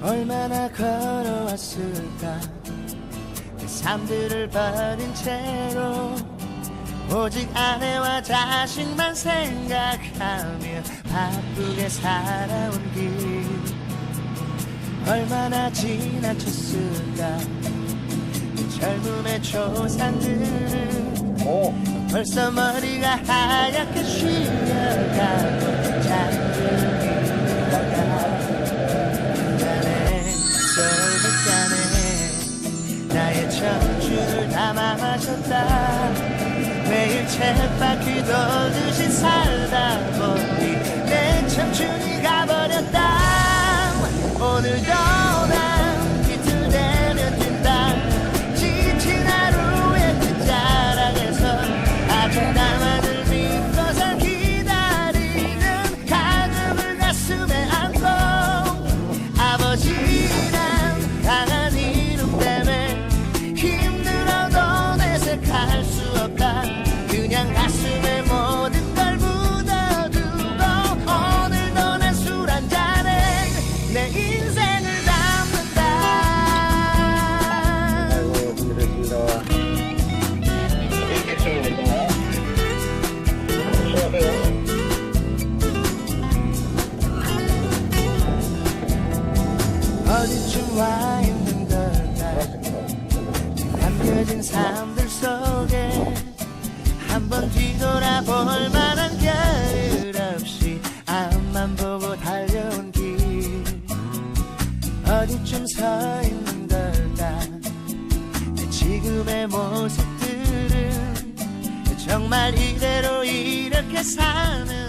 얼마나 걸어왔을까. 그 삶들을 버린 채로 오직 아내와 자식만 생각하며 바쁘게 살아온 길. 얼마나 지나쳤을까. 그 젊음의 초상들은 오. 벌써 머리가 하얗게 쉬어가고 나의 청춘을 담아 마셨다. 매일 쳇바퀴 돌듯이 살다 보니 내 청춘이 가버렸다. 오늘도 와 있는 걸까 남겨진 삶들 속에 한번 뒤돌아볼 만한 겨를 없이 앞만 보고 달려온 길. 어디쯤 서 있는 걸까? 내 지금의 모습들은 정말 이대로 이렇게 사는